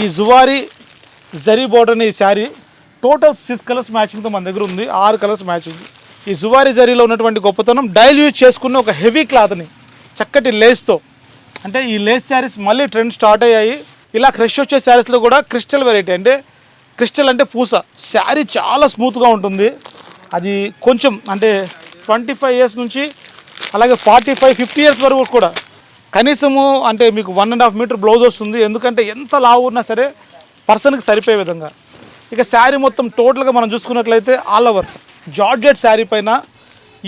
ఈ జువారి జరీ బోర్డర్ అనే ఈ శారీ టోటల్ సిక్స్ కలర్స్ మ్యాచింగ్తో మన దగ్గర ఉంది ఆరు కలర్స్ మ్యాచింగ్. ఈ జువారి జరీలో ఉన్నటువంటి గొప్పతనం డైల్ యూజ్ చేసుకున్న ఒక హెవీ క్లాత్ని చక్కటి లేస్తో. అంటే ఈ లేస్ శారీస్ మళ్ళీ ట్రెండ్ స్టార్ట్ అయ్యాయి. ఇలా క్రష్ వచ్చే శారీస్లో కూడా క్రిస్టల్ వెరైటీ అంటే క్రిస్టల్ అంటే పూస. శారీ చాలా స్మూత్గా ఉంటుంది. అది కొంచెం అంటే ట్వంటీ ఫైవ్ ఇయర్స్ నుంచి అలాగే ఫార్టీ ఫైవ్ ఫిఫ్టీ ఇయర్స్ వరకు కూడా కనీసము అంటే మీకు one and half metre blouse వస్తుంది. ఎందుకంటే ఎంత లావు ఉన్నా సరే పర్సన్కి సరిపోయే విధంగా. ఇక శారీ మొత్తం టోటల్గా మనం చూసుకున్నట్లయితే ఆల్ ఓవర్ జార్జెట్ శారీ పైన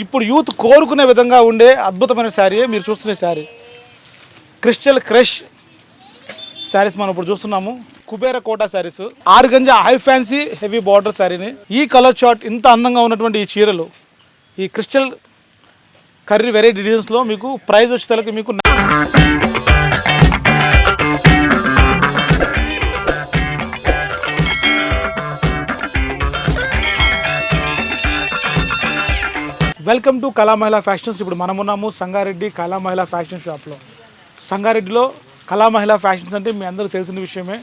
ఇప్పుడు యూత్ కోరుకునే విధంగా ఉండే అద్భుతమైన శారీయే మీరు చూస్తున్న శారీ. క్రిస్టల్ క్రష్ శారీస్ మనం ఇప్పుడు చూస్తున్నాము. కుబేర కోటా శారీస్. ఆరు గంజ హై ఫ్యాన్సీ హెవీ బార్డర్ శారీని. ఈ కలర్ షార్ట్ ఇంత అందంగా ఉన్నటువంటి ఈ చీరలు ఈ క్రిస్టల్ కర్రీ వెరైటీ డిజైన్స్లో మీకు ప్రైస్ వచ్చేసరికి మీకు వెల్కమ్ టు కళా మహిళా ఫ్యాషన్స్. ఇప్పుడు మనమున్నాము సంగారెడ్డి కళా మహిళా ఫ్యాషన్ షాప్లో. సంగారెడ్డిలో కళా మహిళా ఫ్యాషన్స్ అంటే మీ అందరూ తెలిసిన విషయమే.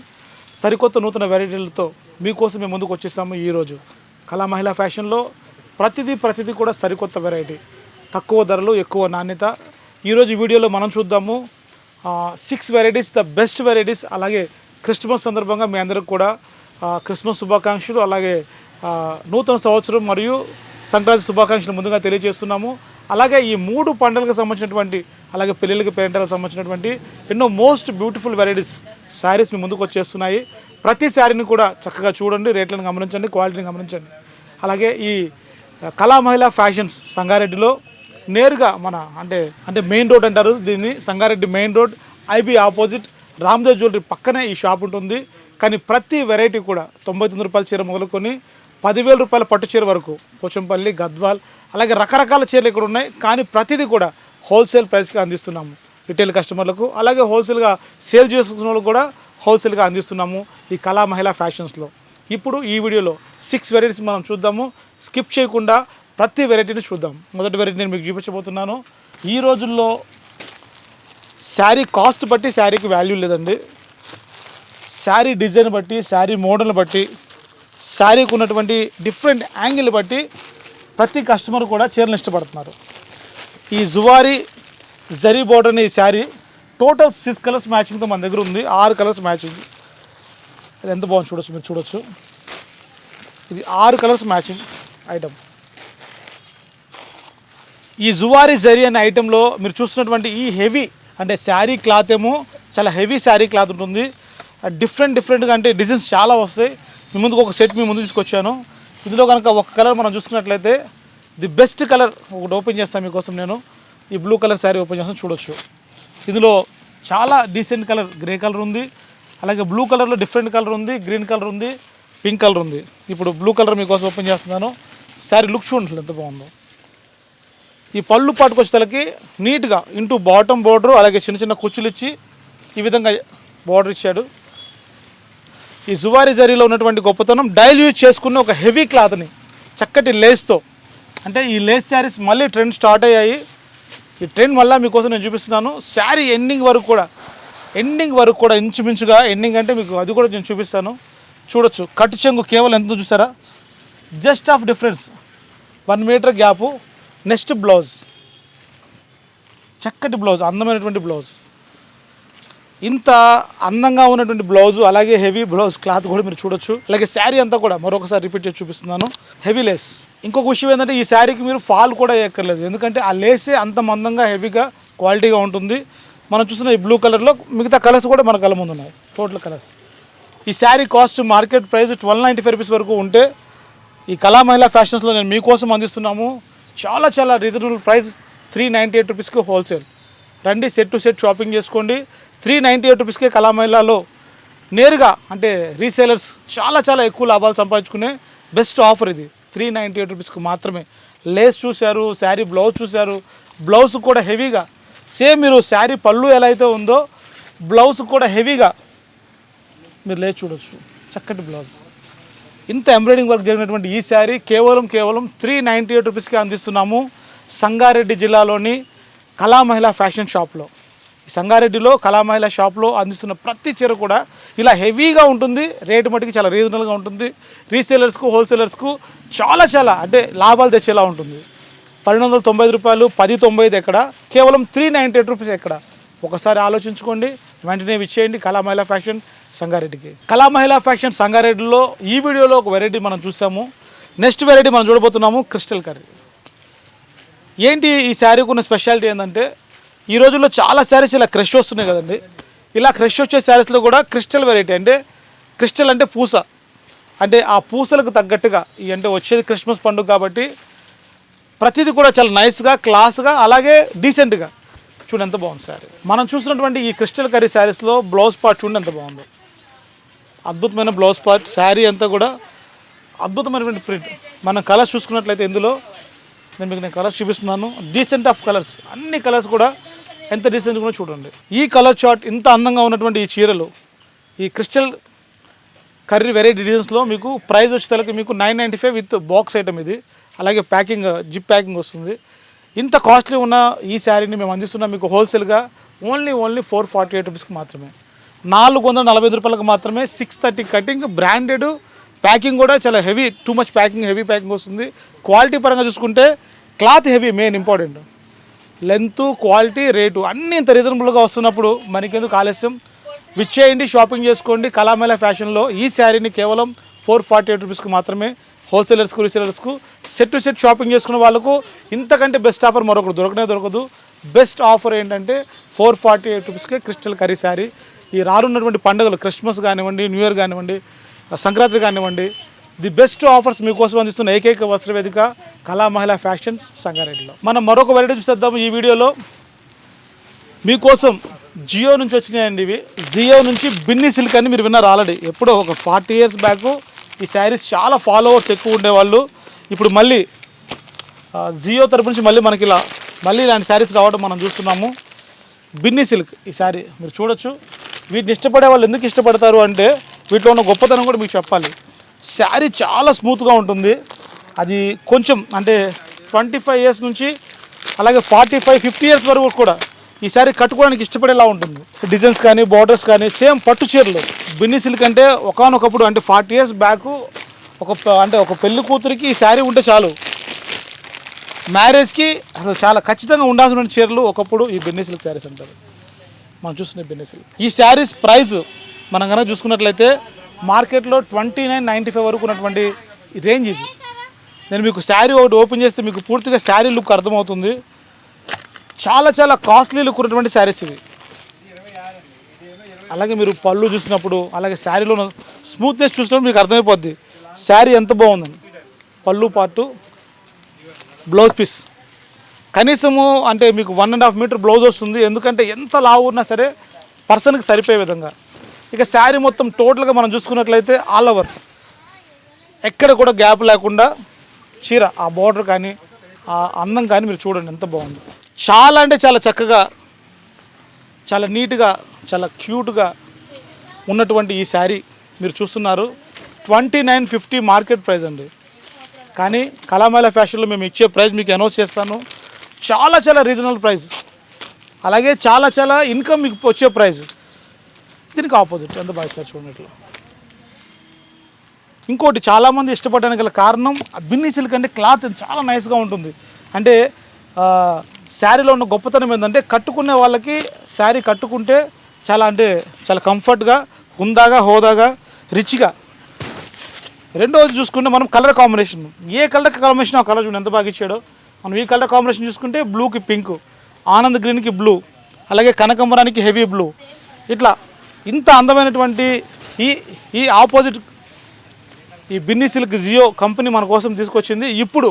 సరికొత్త నూతన వెరైటీలతో మీకోసం మేము ముందుకు వచ్చేసాము ఈరోజు. కళా మహిళా ఫ్యాషన్లో ప్రతిదీ ప్రతిదీ కూడా సరికొత్త వెరైటీ తక్కువ ధరలు ఎక్కువ నాణ్యత. ఈరోజు వీడియోలో మనం చూద్దాము six varieties the best varieties అలాగే క్రిస్మస్ సందర్భంగా మీ అందరికి కూడా క్రిస్మస్ శుభాకాంక్షలు అలాగే నూతన సంవత్సరం మరియు సంక్రాంతి శుభాకాంక్షలు ముందుగా తెలియజేస్తున్నాము. అలాగే ఈ మూడు పండుగలకు సంబంధించినటువంటి అలాగే పెళ్ళిళ్ళకి పేరెంటాలకు సంబంధించినటువంటి ఎన్నో మోస్ట్ బ్యూటిఫుల్ వెరైటీస్ శారీస్ మీ ముందుకు వచ్చేస్తున్నాయి. ప్రతి శారీని కూడా చక్కగా చూడండి రేట్లను గమనించండి క్వాలిటీని గమనించండి. అలాగే ఈ కళా మహిళా ఫ్యాషన్స్ సంగారెడ్డిలో నేరుగా మన అంటే అంటే మెయిన్ రోడ్ అంటారు దీన్ని Sangareddy main road IB opposite Ramdev jewellery పక్కనే ఈ షాప్ ఉంటుంది. కానీ ప్రతి వెరైటీ కూడా తొంభై తొమ్మిది రూపాయల చీర మొదలుకొని పదివేల రూపాయల పట్టు చీర వరకు పోచంపల్లి గద్వాల్ అలాగే రకరకాల చీరలు ఇక్కడ ఉన్నాయి. కానీ ప్రతిదీ కూడా హోల్సేల్ ప్రైస్కి అందిస్తున్నాము. రిటైల్ కస్టమర్లకు అలాగే హోల్సేల్గా సేల్ చేసుకున్న వాళ్ళకు కూడా హోల్సేల్గా అందిస్తున్నాము ఈ కళా మహిళా ఫ్యాషన్స్లో ఇప్పుడు ఈ వీడియోలో సిక్స్ వెరైటీస్ మనం చూద్దాము. స్కిప్ చేయకుండా ప్రతి వెరైటీని చూద్దాం. మొదటి వెరైటీ నేను మీకు చూపించబోతున్నాను. ఈ రోజుల్లో శారీ కాస్ట్ బట్టి శారీకి వాల్యూ లేదండి. శారీ డిజైన్ బట్టి శారీ మోడల్ని బట్టి శారీకి ఉన్నటువంటి డిఫరెంట్ యాంగిల్ బట్టి ప్రతి కస్టమర్ కూడా చీరలు ఇష్టపడుతున్నారు. ఈ జువారి జరీ బోర్డర్ అనే ఈ శారీ టోటల్ సిక్స్ కలర్స్ మ్యాచింగ్తో మన దగ్గర ఉంది. ఆరు కలర్స్ మ్యాచింగ్. ఇది ఎంత బాగుంది చూడొచ్చు మీరు చూడొచ్చు. ఇది ఆరు కలర్స్ మ్యాచింగ్ ఐటమ్. ఈ జువారి జరీ అనే ఐటెంలో మీరు చూస్తున్నటువంటి ఈ హెవీ అంటే శారీ క్లాత్ ఏమో చాలా హెవీ శారీ క్లాత్ ఉంటుంది. డిఫరెంట్ డిఫరెంట్గా అంటే డిజైన్స్ చాలా వస్తాయి. మీ ముందుకు ఒక సెట్ మీ ముందు తీసుకొచ్చాను. ఇందులో కనుక ఒక కలర్ మనం చూసుకున్నట్లయితే ది బెస్ట్ కలర్ ఒకటి ఓపెన్ చేస్తాను మీకోసం నేను. ఈ బ్లూ కలర్ శారీ ఓపెన్ చేస్తాను చూడొచ్చు. ఇందులో చాలా డీసెంట్ కలర్ గ్రే కలర్ ఉంది. అలాగే బ్లూ కలర్లో డిఫరెంట్ కలర్ ఉంది గ్రీన్ కలర్ ఉంది పింక్ కలర్ ఉంది. ఇప్పుడు బ్లూ కలర్ మీకోసం ఓపెన్ చేస్తున్నాను. శారీ లుక్ చూడండి ఎంత బాగుందో. ఈ పళ్ళు పాటుకొచ్చేతలకి నీట్గా ఇంటూ బాటమ్ బోర్డర్ అలాగే చిన్న చిన్న కుచ్చులు ఇచ్చి ఈ విధంగా బోర్డర్ ఇచ్చాడు. ఈ జువారి జరీలో ఉన్నటువంటి గొప్పతనం డైల్యూజ్ చేసుకున్న ఒక హెవీ క్లాత్ని చక్కటి లేస్తో. అంటే ఈ లేస్ శారీస్ మళ్ళీ ట్రెండ్ స్టార్ట్ అయ్యాయి. ఈ ట్రెండ్ మళ్ళీ మీకోసం నేను చూపిస్తున్నాను. శారీ ఎండింగ్ వరకు కూడా ఎండింగ్ వరకు కూడా ఇంచుమించుగా ఎండింగ్ అంటే మీకు అది కూడా నేను చూపిస్తాను. చూడొచ్చు. కట్టు చెంగు కేవలం ఎంత చూసారా? Just half difference. One metre gap next blouse. చక్కటి బ్లౌజ్ అందమైనటువంటి బ్లౌజ్. ఇంత అందంగా ఉన్నటువంటి బ్లౌజ్ అలాగే హెవీ బ్లౌజ్ క్లాత్ కూడా మీరు చూడొచ్చు. అలాగే శారీ అంతా కూడా మరొకసారి రిపీట్ చేసి చూపిస్తున్నాను. హెవీ లేస్ ఇంకొక విషయం ఏంటంటే ఈ శారీకి మీరు ఫాల్ కూడా ఎక్కర్లేదు ఎందుకంటే ఆ లేసే అంత మందంగా హెవీగా క్వాలిటీగా ఉంటుంది. మనం చూస్తున్న ఈ బ్లూ కలర్లో మిగతా కలర్స్ కూడా మన కళ్ళ ముందు ఉన్నాయి. టోటల్ కలర్స్ ఈ sari cost market price twelve ninety five rupees వరకు ఉంటే ఈ కళా మహిళా ఫ్యాషన్స్లో నేను మీకోసం అందిస్తున్నాము. చాలా చాలా reasonable price three ninety eight రూపీస్కి హోల్సేల్ రండి సెట్ టు సెట్ షాపింగ్ చేసుకోండి. త్రీ నైంటీ ఎయిట్ రూపీస్కే కళామహిళలో నేరుగా అంటే రీసేలర్స్ చాలా చాలా ఎక్కువ లాభాలు సంపాదించుకునే బెస్ట్ ఆఫర్ ఇది. త్రీ నైంటీ ఎయిట్ రూపీస్కి మాత్రమే. లేస్ చూశారు శారీ బ్లౌజ్ చూశారు. బ్లౌజ్ కూడా హెవీగా. సేమ్ మీరు శారీ పళ్ళు ఎలా అయితే ఉందో బ్లౌజ్ కూడా హెవీగా మీరు లేచి చూడొచ్చు. చక్కటి బ్లౌజ్. ఇంత ఎంబ్రాయిడింగ్ వర్క్ జరిగినటువంటి ఈ శారీ కేవలం కేవలం త్రీ నైంటీ ఎయిట్ రూపీస్కి అందిస్తున్నాము సంగారెడ్డి జిల్లాలోని కళా మహిళా ఫ్యాషన్ షాప్లో. సంగారెడ్డిలో కళామహిళ షాప్లో అందిస్తున్న ప్రతి చీర కూడా ఇలా హెవీగా ఉంటుంది. రేటు మటుకు చాలా రీజనబుల్గా ఉంటుంది. రీసేలర్స్కు హోల్సేలర్స్కు చాలా చాలా అంటే లాభాలు తెచ్చేలా ఉంటుంది. పన్నెండు వందల తొంభై ఐదు రూపాయలు పది తొంభై ఐదు ఎక్కడ? కేవలం త్రీ నైంటీ ఎయిట్ రూపీస్ ఎక్కడ? ఒకసారి ఆలోచించుకోండి. వెంటనే ఇచ్చేయండి కళామహిళ ఫ్యాషన్ సంగారెడ్డికి. కళా మహిళా ఫ్యాషన్ సంగారెడ్డిలో ఈ వీడియోలో ఒక వెరైటీ మనం చూసాము. నెక్స్ట్ వెరైటీ మనం చూడబోతున్నాము క్రిస్టల్ కర్రీ. ఏంటి ఈ శారీకి ఉన్న స్పెషాలిటీ ఏంటంటే ఈ రోజుల్లో చాలా శారీస్ ఇలా క్రష్ వస్తున్నాయి కదండి. ఇలా క్రష్ వచ్చే శారీస్లో కూడా క్రిస్టల్ వెరైటీ అంటే క్రిస్టల్ అంటే పూస. అంటే ఆ పూసలకు తగ్గట్టుగా ఈ అంటే వచ్చేది క్రిస్మస్ పండుగ కాబట్టి ప్రతిదీ కూడా చాలా నైస్గా క్లాస్గా అలాగే డీసెంట్గా చూడండి ఎంత బాగుంది శారీ. మనం చూసినటువంటి ఈ క్రిస్టల్ కర్రీ శారీస్లో బ్లౌజ్ పార్ట్ చూడండి ఎంత బాగుందో. అద్భుతమైన బ్లౌజ్ పార్ట్ శారీ అంతా కూడా అద్భుతమైనటువంటి ప్రింట్ మనం కలర్ చూసుకున్నట్లయితే ఇందులో నేను మీకు నేను కలర్స్ చూపిస్తున్నాను. డీసెంట్ ఆఫ్ కలర్స్ అన్ని కలర్స్ కూడా ఎంత డీసెంట్ కూడా చూడండి. ఈ కలర్ చార్ట్ ఇంత అందంగా ఉన్నటువంటి ఈ చీరలు ఈ క్రిస్టల్ కర్రీ వెరైటీ డిజైన్స్లో మీకు ప్రైస్ వచ్చేసరికి మీకు nine ninety five with box item ఇది. అలాగే ప్యాకింగ్ జిప్ ప్యాకింగ్ వస్తుంది. ఇంత కాస్ట్లీ ఉన్న ఈ శారీని మేము అందిస్తున్నాం మీకు హోల్సేల్గా only only four forty eight రూపీస్కి మాత్రమే. నాలుగు వందల నలభై ఐదు రూపాయలకు మాత్రమే six thirty cutting branded packing కూడా చాలా heavy too much packing heavy packing వస్తుంది. క్వాలిటీ పరంగా చూసుకుంటే cloth heavy main important. Length quality rate అన్నీ ఇంత రీజనబుల్గా వస్తున్నప్పుడు మనకెందుకు ఆలస్యం? విచ్చేయండి షాపింగ్ చేసుకోండి. కళామేళ ఫ్యాషన్లో ఈ శారీని కేవలం ఫోర్ ఫార్టీ ఎయిట్ రూపీస్కి మాత్రమే హోల్సేలర్స్కు రీసేలర్స్కు సెట్ టు సెట్ షాపింగ్ చేసుకున్న వాళ్ళకు ఇంతకంటే బెస్ట్ ఆఫర్ మరొకరు దొరకనే దొరకదు. బెస్ట్ ఆఫర్ ఏంటంటే ఫోర్ ఫార్టీ ఎయిట్ రూపీస్కే క్రిస్టల్ కర్రీ శారీ. ఈ రానున్నటువంటి పండుగలు క్రిస్మస్ కానివ్వండి న్యూ ఇయర్ కానివ్వండి సంక్రాంతి కానివ్వండి ది బెస్ట్ ఆఫర్స్ మీకోసం అందిస్తున్న ఏకైక వస్త్ర వేదిక కళా మహిళా ఫ్యాషన్స్ సంగారెడ్డిలో. మనం మరొక వెరైటీ చూసేద్దాము ఈ వీడియోలో. మీకోసం జియో నుంచి వచ్చినాయండి ఇవి. జియో నుంచి బిన్ని సిల్క్ అని మీరు విన్నారు ఆల్రెడీ. ఎప్పుడో ఒక ఫార్టీ ఇయర్స్ బ్యాక్ ఈ శారీస్ చాలా ఫాలోవర్స్ ఎక్కువ ఉండేవాళ్ళు. ఇప్పుడు మళ్ళీ జియో తరపు నుంచి మళ్ళీ మనకి ఇలా మళ్ళీ ఇలాంటి శారీస్ రావడం మనం చూస్తున్నాము. బిన్ని సిల్క్ ఈ శారీ మీరు చూడొచ్చు. వీటిని ఇష్టపడే వాళ్ళు ఎందుకు ఇష్టపడతారు అంటే వీటిలో ఉన్న గొప్పతనం కూడా మీకు చెప్పాలి. శారీ చాలా స్మూత్గా ఉంటుంది. అది కొంచెం అంటే ట్వంటీ ఫైవ్ ఇయర్స్ నుంచి అలాగే ఫార్టీ ఫైవ్ ఫిఫ్టీ ఇయర్స్ వరకు కూడా ఈ శారీ కట్టుకోవడానికి ఇష్టపడేలా ఉంటుంది. డిజైన్స్ కానీ బార్డర్స్ కానీ సేమ్ పట్టు చీరలు. బిన్నీ సిల్క్ అంటే ఒకనొకప్పుడు అంటే ఫార్టీ ఇయర్స్ బ్యాక్ ఒక అంటే ఒక పెళ్ళి కూతురికి ఈ శారీ ఉంటే చాలు. మ్యారేజ్కి అసలు చాలా ఖచ్చితంగా ఉండాల్సిన చీరలు ఒకప్పుడు ఈ బిన్నీ సిల్క్ శారీస్ అంటారు. మనం చూస్తున్న బిన్నీ సిల్క్. ఈ శారీస్ ప్రైస్ మనం కనుక చూసుకున్నట్లయితే మార్కెట్లో ట్వంటీ నైన్ నైంటీ ఫైవ్ వరకు ఉన్నటువంటి రేంజ్ ఇది. నేను మీకు శారీ ఒకటి ఓపెన్ చేస్తే మీకు పూర్తిగా శారీ లుక్ అర్థమవుతుంది. చాలా చాలా కాస్ట్లీ లుక్ ఉన్నటువంటి శారీస్ ఇవి. అలాగే మీరు పళ్ళు చూసినప్పుడు అలాగే శారీలో స్మూత్నెస్ చూసినప్పుడు మీకు అర్థమైపోద్ది. శారీ ఎంత బాగుందని. పళ్ళు పాటు బ్లౌజ్ పీస్. కనీసము అంటే మీకు one and half metre blouse వస్తుంది. ఎందుకంటే ఎంత లావు ఉన్నా సరే పర్సన్కి సరిపోయే విధంగా. ఇక శారీ మొత్తం టోటల్గా మనం చూసుకున్నట్లయితే ఆల్ ఓవర్. ఎక్కడ కూడా గ్యాప్ లేకుండా చీర ఆ బార్డర్ కానీ ఆ అందం కానీ మీరు చూడండి ఎంత బాగుంది. చాలా అంటే చాలా చక్కగా చాలా నీట్గా చాలా క్యూట్గా ఉన్నటువంటి ఈ శారీ మీరు చూస్తున్నారు. Twenty nine fifty market price అండి. కానీ కళామాల ఫ్యాషన్లో మేము ఇచ్చే ప్రైస్ మీకు అనౌన్స్ చేస్తాను. చాలా చాలా రీజనబుల్ ప్రైస్. అలాగే చాలా చాలా ఇన్కమ్ మీకు వచ్చే ప్రైస్. దీనికి ఆపోజిట్ ఎంత బాగా ఇచ్చారు చూడండి ఇట్లా. ఇంకోటి చాలామంది ఇష్టపడడానికి గల కారణం ఆ బిన్ని సిల్క్ అంటే క్లాత్ చాలా నైస్గా ఉంటుంది. అంటే శారీలో ఉన్న గొప్పతనం ఏంటంటే కట్టుకునే వాళ్ళకి శారీ కట్టుకుంటే చాలా అంటే చాలా కంఫర్ట్గా హుందాగా హోదాగా రిచ్గా. రెండోది చూసుకుంటే మనం కలర్ కాంబినేషన్. ఏ కలర్ కాంబినేషన్ ఆ కలర్ చూడండి ఎంత బాగా ఇచ్చాడో. మనం ఈ కలర్ కాంబినేషన్ చూసుకుంటే బ్లూకి పింక్ ఆనంద్ గ్రీన్కి బ్లూ అలాగే కనకంబరానికి హెవీ బ్లూ. ఇట్లా ఇంత అందమైనటువంటి ఈ ఈ ఆపోజిట్ ఈ బిన్నీ సిల్క్ జియో కంపెనీ మన కోసం తీసుకొచ్చింది. ఇప్పుడు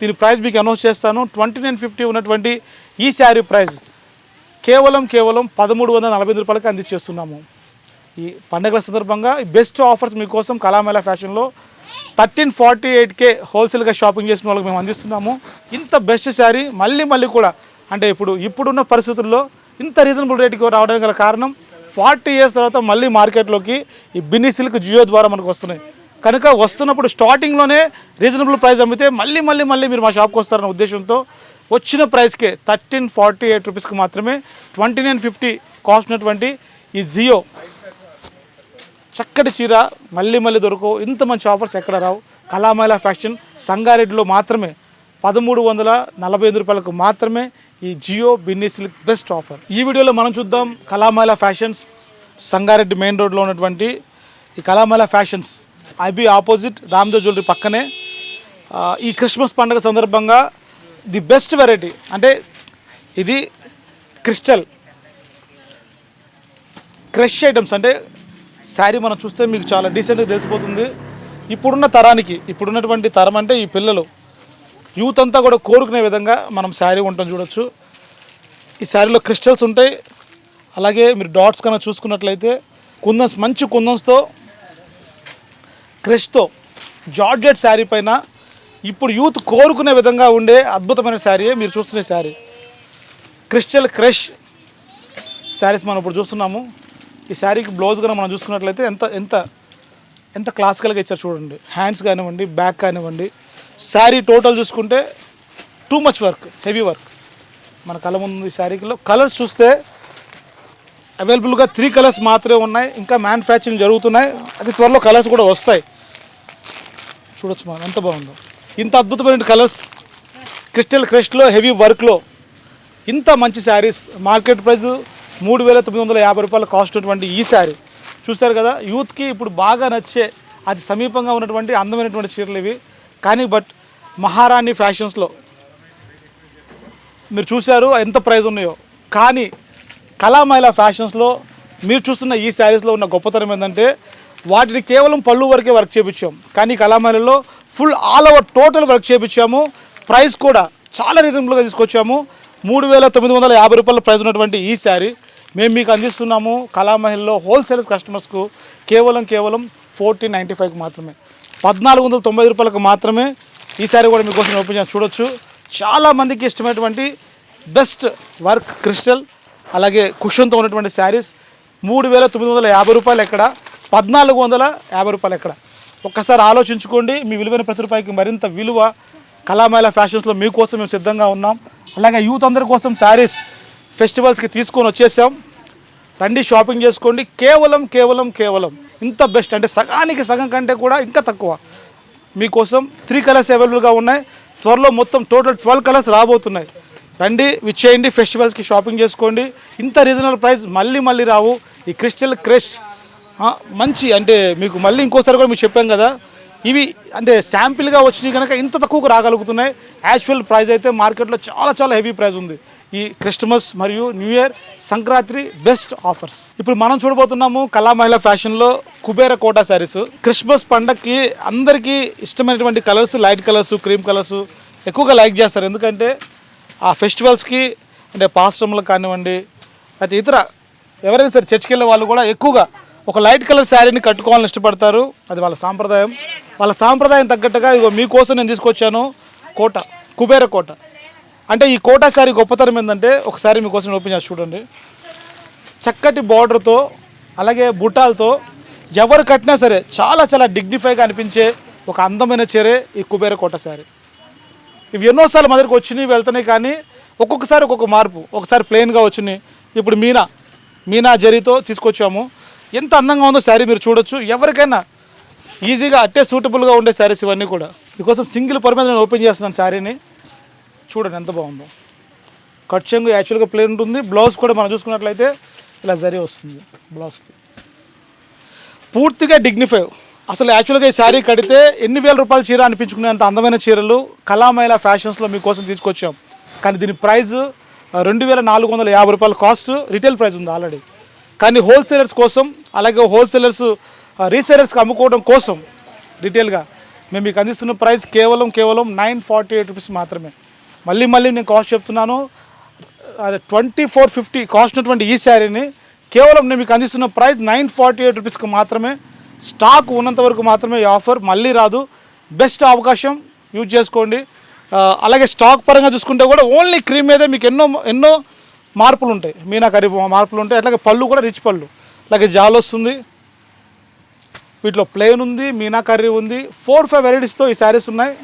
దీని ప్రైస్ మీకు అనౌన్స్ చేస్తాను. ట్వంటీ నైన్ ఫిఫ్టీ ఉన్నటువంటి ఈ శారీ ప్రైస్ కేవలం కేవలం పదమూడు వందల నలభై ఐదు రూపాయలకి అందించేస్తున్నాము. ఈ పండుగల సందర్భంగా బెస్ట్ ఆఫర్స్ మీకోసం కళామేళ ఫ్యాషన్లో థర్టీన్ ఫార్టీ ఎయిట్కే హోల్సేల్గా షాపింగ్ చేసిన వాళ్ళకి మేము అందిస్తున్నాము. ఇంత బెస్ట్ శారీ మళ్ళీ మళ్ళీ కూడా అంటే ఇప్పుడు ఇప్పుడున్న పరిస్థితుల్లో ఇంత రీజనబుల్ రేట్కి రావడానికి గల కారణం ఫార్టీ ఇయర్స్ తర్వాత మళ్ళీ మార్కెట్లోకి ఈ బిన్నీ సిల్క్ జియో ద్వారా మనకు వస్తున్నాయి. కనుక వస్తున్నప్పుడు స్టార్టింగ్లోనే రీజనబుల్ ప్రైస్ అమ్మితే మళ్ళీ మళ్ళీ మళ్ళీ మీరు మా షాప్కి వస్తారన్న ఉద్దేశంతో వచ్చిన ప్రైస్కే థర్టీన్ ఫార్టీ ఎయిట్ రూపీస్కి మాత్రమే ట్వంటీ నైన్ ఫిఫ్టీ కాస్ట్ ఉన్నటువంటి ఈ జియో. చక్కటి చీర మళ్ళీ మళ్ళీ దొరకవు. ఇంత మంచి ఆఫర్స్ ఎక్కడ రావు. కళామైల ఫ్యాషన్ సంగారెడ్డిలో మాత్రమే పదమూడు వందల నలభై ఐదు రూపాయలకు మాత్రమే ఈ Jio Binny silk best offer. ఈ వీడియోలో మనం చూద్దాం కళామైల ఫ్యాషన్స్ సంగారెడ్డి మెయిన్ రోడ్లో ఉన్నటువంటి ఈ కళామైల fashions. IB opposite Ramdev jewellery పక్కనే. ఈ క్రిస్మస్ పండుగ సందర్భంగా ది బెస్ట్ వెరైటీ అంటే ఇది క్రిస్టల్. క్రష్ ఐటమ్స్ అంటే శారీ మనం చూస్తే మీకు చాలా డీసెంట్గా తెలిసిపోతుంది. ఇప్పుడున్న తరానికి ఇప్పుడున్నటువంటి తరం అంటే ఈ పిల్లలు యూత్ అంతా కూడా కోరుకునే విధంగా మనం శారీ ఉంటాం చూడొచ్చు. ఈ శారీలో క్రిస్టల్స్ ఉంటాయి. అలాగే మీరు డాట్స్ కన్నా చూసుకున్నట్లయితే కుందన్స్ మంచి కుందన్స్తో క్రష్తో జార్జెట్ శారీ పైన ఇప్పుడు యూత్ కోరుకునే విధంగా ఉండే అద్భుతమైన శారీ మీరు చూస్తున్న శారీ. క్రిస్టల్ క్రష్ శారీస్ మనం ఇప్పుడు చూస్తున్నాము. ఈ శారీకి బ్లౌజ్ కన్నా మనం చూసుకున్నట్లయితే ఎంత ఎంత ఎంత క్లాసికల్గా ఇచ్చారు చూడండి. హ్యాండ్స్ కానివ్వండి బ్యాక్ కానివ్వండి. శారీ టోటల్ చూసుకుంటే too much work heavy work. మన కళ ముందు ఈ శారీలో కలర్స్ చూస్తే అవైలబుల్గా త్రీ కలర్స్ మాత్రమే ఉన్నాయి. ఇంకా మ్యానుఫ్యాక్చరింగ్ జరుగుతున్నాయి. అది త్వరలో కలర్స్ కూడా వస్తాయి. చూడొచ్చు మనం ఎంత బాగుందో. ఇంత అద్భుతమైన కలర్స్ క్రిస్టల్ క్రెస్ట్లో హెవీ వర్క్లో ఇంత మంచి శారీస్. మార్కెట్ ప్రైస్ మూడు వేల తొమ్మిది వందల యాభై రూపాయల కాస్ట్ ఉన్నటువంటి ఈ శారీ. చూస్తారు కదా యూత్కి ఇప్పుడు బాగా నచ్చే అది సమీపంగా ఉన్నటువంటి అందమైనటువంటి చీరలు ఇవి. కానీ బట్ మహారాణి ఫ్యాషన్స్లో మీరు చూశారు ఎంత ప్రైజ్ ఉన్నాయో. కానీ కళామైల ఫ్యాషన్స్లో మీరు చూస్తున్న ఈ శారీస్లో ఉన్న గొప్పతనం ఏంటంటే వాటిని కేవలం పళ్ళు వరకే వర్క్ చేయించాం కానీ కళామైలలో full all over total work చేయించాము ప్రైస్ కూడా చాలా రీజనబుల్గా తీసుకొచ్చాము. మూడు వేల తొమ్మిది వందల యాభై రూపాయల ప్రైస్ ఉన్నటువంటి ఈ శారీ మేము మీకు అందిస్తున్నాము. కళామహిల్లో హోల్సేల్స్ కస్టమర్స్కు కేవలం కేవలం ఫోర్టీన్ నైంటీ ఫైవ్కి మాత్రమే. పద్నాలుగు వందల తొంభై రూపాయలకు మాత్రమే ఈ కూడా మీకోసం ఓపెన్ చేసి చూడొచ్చు. చాలామందికి ఇష్టమైనటువంటి బెస్ట్ వర్క్ క్రిస్టల్ అలాగే కుషన్తో ఉన్నటువంటి శారీస్. మూడు వేల తొమ్మిది వందల యాభై రూపాయలు ఎక్కడ? పద్నాలుగు వందల యాభై రూపాయలు ఎక్కడ? ఒక్కసారి ఆలోచించుకోండి మీ విలువైన ప్రతి రూపాయికి మరింత విలువ కళామేళ ఫ్యాషన్స్లో మీకోసం మేము సిద్ధంగా ఉన్నాం. అలాగే యూత్ అందరి కోసం శారీస్ ఫెస్టివల్స్కి తీసుకొని వచ్చేసాం. రండి షాపింగ్ చేసుకోండి. కేవలం కేవలం కేవలం ఇంత బెస్ట్. అంటే సగానికి సగం కంటే కూడా ఇంకా తక్కువ. మీకోసం త్రీ కలర్స్ అవైలబుల్గా ఉన్నాయి. త్వరలో మొత్తం టోటల్ ట్వెల్వ్ కలర్స్ రాబోతున్నాయి. రండి విచ్చేయండి ఫెస్టివల్స్కి షాపింగ్ చేసుకోండి. ఇంత రీజనబుల్ ప్రైస్ మళ్ళీ మళ్ళీ రావు. ఈ క్రిస్టల్ క్రెష్ మంచి అంటే మీకు మళ్ళీ ఇంకోసారి కూడా మీకు చెప్పాం కదా. ఇవి అంటే శాంపిల్గా వచ్చినాయి కనుక ఇంత తక్కువకు రాగలుగుతున్నాయి. యాక్చువల్ ప్రైస్ అయితే మార్కెట్లో చాలా చాలా హెవీ ప్రైస్ ఉంది. ఈ క్రిస్టమస్ మరియు new year Sankranti best offers. ఇప్పుడు మనం చూడబోతున్నాము కళా మహిళ ఫ్యాషన్లో కుబేర కోటా శారీస్. క్రిస్మస్ పండగకి అందరికీ ఇష్టమైనటువంటి colours light colours cream colours ఎక్కువగా లైక్ చేస్తారు. ఎందుకంటే ఆ ఫెస్టివల్స్కి అంటే పాస్టమ్లకు కానివ్వండి అయితే ఇతర ఎవరైనా సరే చర్చికి వెళ్ళే వాళ్ళు కూడా ఎక్కువగా ఒక లైట్ కలర్ శారీని కట్టుకోవాలని ఇష్టపడతారు. అది వాళ్ళ సాంప్రదాయం. వాళ్ళ సాంప్రదాయం తగ్గట్టుగా ఇగో మీకోసం నేను తీసుకొచ్చాను కోట కుబేర కోట. అంటే ఈ కోటా శారీ గొప్పతనం ఏంటంటే ఒకసారి మీకోసం ఓపెన్ చేసి చూడండి. చక్కటి బార్డర్తో అలాగే బుటాలతో ఎవరు కట్టినా సరే చాలా చాలా డిగ్నిఫైగా అనిపించే ఒక అందమైన చీరే ఈ కుబేర కోట శారీ. ఇవి ఎన్నోసార్లు మా వచ్చినాయి వెళ్తున్నాయి కానీ ఒక్కొక్కసారి ఒక్కొక్క మార్పు ఒకసారి ప్లెయిన్గా వచ్చినాయి. ఇప్పుడు మీనా మీనా జరీతో తీసుకొచ్చాము. ఎంత అందంగా ఉందో శారీ మీరు చూడొచ్చు. ఎవరికైనా ఈజీగా అట్టే సూటబుల్గా ఉండే శారీస్ ఇవన్నీ కూడా. మీకోసం సింగిల్ పర్ మీద నేను ఓపెన్ చేస్తున్నాను శారీని. చూడండి ఎంత బాగుందో. కట్ చెంగు యాక్చువల్గా ప్లేన్ ఉంటుంది. బ్లౌజ్ కూడా మనం చూసుకున్నట్లయితే ఇలా జరీ వస్తుంది. బ్లౌజ్కి పూర్తిగా డిగ్నిఫై అసలు యాక్చువల్గా ఈ శారీ కడితే ఎన్ని వేల రూపాయల చీర అనిపించుకునేంత అందమైన చీరలు కళామైల ఫ్యాషన్స్లో మీకోసం తీసుకొచ్చాం. కానీ దీని ప్రైస్ రెండు వేల నాలుగు వందల యాభై రూపాయల కాస్ట్ రిటైల్ ప్రైస్ ఉంది ఆల్రెడీ కానీ హోల్సేలర్స్ కోసం అలాగే హోల్సేలర్స్ రీసేలర్స్కి అమ్ముకోవడం కోసం రిటైల్గా మేము మీకు అందిస్తున్న ప్రైస్ కేవలం కేవలం నైన్ ఫార్టీ ఎయిట్ రూపీస్ మాత్రమే. మళ్ళీ మళ్ళీ నేను కాస్ట్ చెప్తున్నాను. ట్వంటీ ఫోర్ ఫిఫ్టీ కాస్ట్ ఉన్నటువంటి ఈ శారీని కేవలం నేను మీకు అందిస్తున్న ప్రైస్ నైన్ ఫార్టీ ఎయిట్ రూపీస్కి మాత్రమే స్టాక్ ఉన్నంత వరకు మాత్రమే ఈ ఆఫర్ మళ్ళీ రాదు. బెస్ట్ అవకాశం యూజ్ చేసుకోండి. అలాగే స్టాక్ పరంగా చూసుకుంటే కూడా ఓన్లీ క్రీమ్ మీదే మీకు ఎన్నో ఎన్నో మార్పులు ఉంటాయి. మీనా కర్రీ మార్పులు ఉంటాయి. అట్లాగే పళ్ళు కూడా రిచ్ పళ్ళు. అలాగే జాల్ వస్తుంది. వీటిలో ప్లేన్ ఉంది మీనా కర్రీ ఉంది. ఫోర్ ఫైవ్ వెరైటీస్తో ఈ శారీస్ ఉన్నాయి.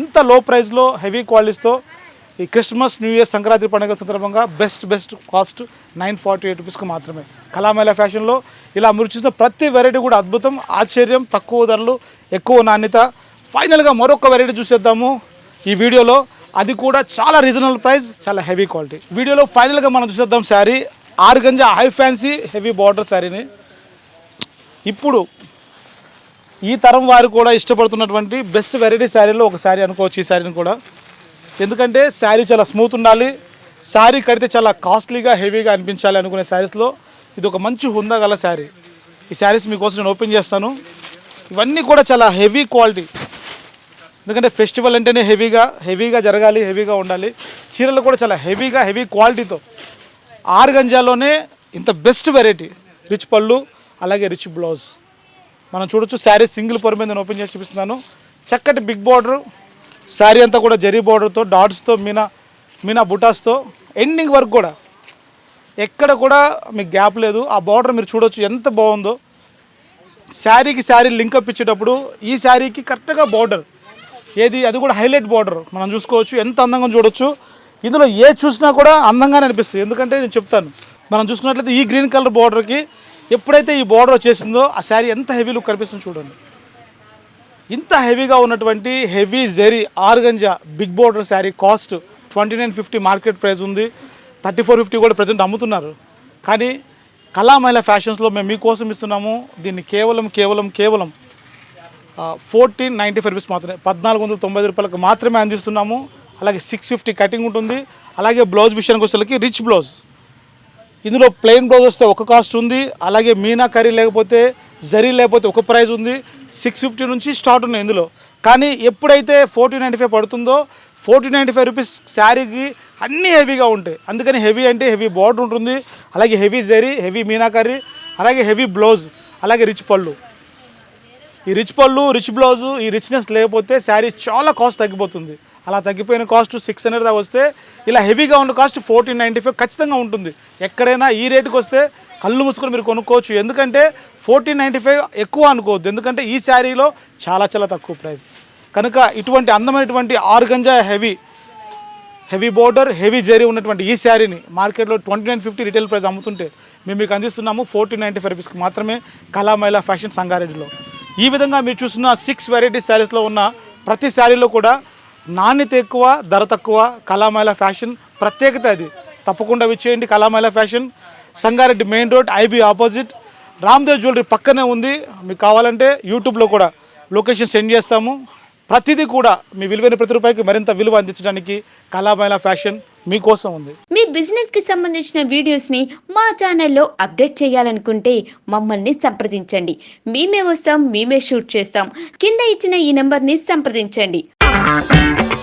ఇంత లో ప్రైస్లో హెవీ క్వాలిటీస్తో ఈ క్రిస్మస్ న్యూ ఇయర్ సంక్రాంతి పండుగల సందర్భంగా best best cost nine forty eight రూపీస్కి మాత్రమే. కళామేళ ఫ్యాషన్లో ఇలా మీరు చూసిన ప్రతి వెరైటీ కూడా అద్భుతం ఆశ్చర్యం తక్కువ ధరలు ఎక్కువ నాణ్యత. ఫైనల్గా మరొక వెరైటీ చూసేద్దాము. ఈ వీడియోలో అది కూడా చాలా రీజనబుల్ ప్రైస్ చాలా హెవీ క్వాలిటీ వీడియోలో ఫైనల్గా మనం చూసేద్దాం శారీ. ఆరు గంజ హై ఫ్యాన్సీ హెవీ బార్డర్ శారీని. ఇప్పుడు ఈ తరం వారు కూడా ఇష్టపడుతున్నటువంటి బెస్ట్ వెరైటీ శారీలో ఒక శారీ అనుకోవచ్చు ఈ శారీని కూడా. ఎందుకంటే శారీ చాలా స్మూత్ ఉండాలి శారీ కడితే చాలా కాస్ట్లీగా హెవీగా అనిపించాలి అనుకునే శారీస్లో ఇది ఒక మంచి హుందా గల శారీ ఈ శారీస్ మీకోసం నేను ఓపెన్ చేస్తాను. ఇవన్నీ కూడా చాలా హెవీ క్వాలిటీ ఎందుకంటే ఫెస్టివల్ అంటేనే హెవీగా హెవీగా జరగాలి హెవీగా ఉండాలి. చీరలు కూడా చాలా హెవీగా హెవీ క్వాలిటీతో ఆరు గంజాల్లోనే ఇంత బెస్ట్ వెరైటీ రిచ్ పళ్ళు అలాగే రిచ్ బ్లౌజ్ మనం చూడొచ్చు శారీ సింగిల్ పొర మీద నేను ఓపెన్ చేసి చూపిస్తున్నాను. చక్కటి బిగ్ బార్డర్ శారీ అంతా కూడా జరీ బార్డర్తో డాట్స్తో మీనా మీనా బుటాస్తో ఎండింగ్ వర్క్ కూడా. ఎక్కడ కూడా మీకు గ్యాప్ లేదు. ఆ బార్డర్ మీరు చూడొచ్చు ఎంత బాగుందో. శారీకి శారీ లింకప్ ఇచ్చేటప్పుడు ఈ శారీకి కరెక్ట్గా బార్డర్ ఏది అది కూడా హైలైట్ బార్డర్ మనం చూసుకోవచ్చు ఎంత అందంగా చూడొచ్చు. ఇందులో ఏ చూసినా కూడా అందంగానే అనిపిస్తుంది. ఎందుకంటే నేను చెప్తాను మనం చూసుకున్నట్లయితే ఈ గ్రీన్ కలర్ బార్డర్కి ఎప్పుడైతే ఈ బోర్డర్ వచ్చేసిందో ఆ శారీ ఎంత హెవీ లుక్ కనిపిస్తుంది చూడండి. ఇంత హెవీగా ఉన్నటువంటి heavy zari organza big border sari cost twenty nine fifty market price ఉంది. థర్టీ ఫోర్ ఫిఫ్టీ కూడా ప్రజెంట్ అమ్ముతున్నారు. కానీ కళామహిళ ఫ్యాషన్స్లో మేము మీకోసం ఇస్తున్నాము. దీన్ని కేవలం కేవలం కేవలం ఫోర్టీన్ నైంటీ ఫైవ్ రూపీస్ మాత్రమే. పద్నాలుగు వందల తొంభై రూపాయలకు మాత్రమే అందిస్తున్నాము. అలాగే సిక్స్ ఫిఫ్టీ కటింగ్ ఉంటుంది. అలాగే బ్లౌజ్ విషయానికి వచ్చేసరికి రిచ్ బ్లౌజ్ ఇందులో ప్లెయిన్ బ్లౌజ్ వస్తే ఒక కాస్ట్ ఉంది అలాగే మీనా కర్రీ లేకపోతే జరీ లేకపోతే ఒక ప్రైజ్ ఉంది. సిక్స్ ఫిఫ్టీ నుంచి స్టార్ట్ ఉన్నాయి ఇందులో. కానీ ఎప్పుడైతే ఫోర్టీ నైంటీ ఫైవ్ పడుతుందో ఫోర్టీ నైంటీ ఫైవ్ రూపీస్ శారీకి అన్నీ హెవీగా ఉంటాయి. అందుకని హెవీ అంటే హెవీ బార్డర్ ఉంటుంది అలాగే హెవీ జరీ హెవీ మీనా కర్రీ అలాగే హెవీ బ్లౌజ్ అలాగే రిచ్ పళ్ళు. ఈ రిచ్ పళ్ళు రిచ్ బ్లౌజు ఈ రిచ్నెస్ లేకపోతే శారీ చాలా కాస్ట్ తగ్గిపోతుంది. అలా తగ్గిపోయిన కాస్ట్ సిక్స్ హండ్రెడ్ దాకా వస్తే ఇలా హెవీగా ఉన్న కాస్ట్ ఫోర్టీన్ నైంటీ ఫైవ్ ఖచ్చితంగా ఉంటుంది. ఎక్కడైనా ఈ రేటుకి వస్తే కళ్ళు మూసుకొని మీరు కొనుక్కోవచ్చు. ఎందుకంటే ఫోర్టీన్ నైంటీ ఫైవ్ ఎక్కువ అనుకోవద్దు. ఎందుకంటే ఈ శారీలో చాలా చాలా తక్కువ ప్రైస్ కనుక ఇటువంటి అందమైనటువంటి organza heavy heavy border heavy zari ఉన్నటువంటి ఈ శారీని మార్కెట్లో twenty nine fifty retail price అమ్ముతుంటే మేము మీకు అందిస్తున్నాము ఫోర్టీన్ నైంటీ ఫైవ్ రూపీస్కి మాత్రమే కళామైలా ఫ్యాషన్ సంగారెడ్డిలో. ఈ విధంగా మీరు చూస్తున్న సిక్స్ వెరైటీ శారీస్లో ఉన్న ప్రతి శారీలో కూడా నాణ్యత ఎక్కువ ధర తక్కువ కళామైలా ఫ్యాషన్ ప్రత్యేకత అది. తప్పకుండా విచ్చేయండి కళామైలా fashion. Sangareddy main road IB opposite. Ramdev jewellery పక్కనే ఉంది. మీకు కావాలంటే యూట్యూబ్లో కూడా లొకేషన్ సెండ్ చేస్తాము. ప్రతిదీ కూడా మీ విలువైన ప్రతి రూపాయికి మరింత విలువ అందించడానికి కళామైలా ఫ్యాషన్ మీకోసం ఉంది. మీ బిజినెస్కి సంబంధించిన వీడియోస్ని మా ఛానల్లో అప్డేట్ చేయాలనుకుంటే మమ్మల్ని సంప్రదించండి. మేమే వస్తాం మేమే షూట్ చేస్తాం. కింద ఇచ్చిన ఈ నెంబర్ని సంప్రదించండి. Thank you.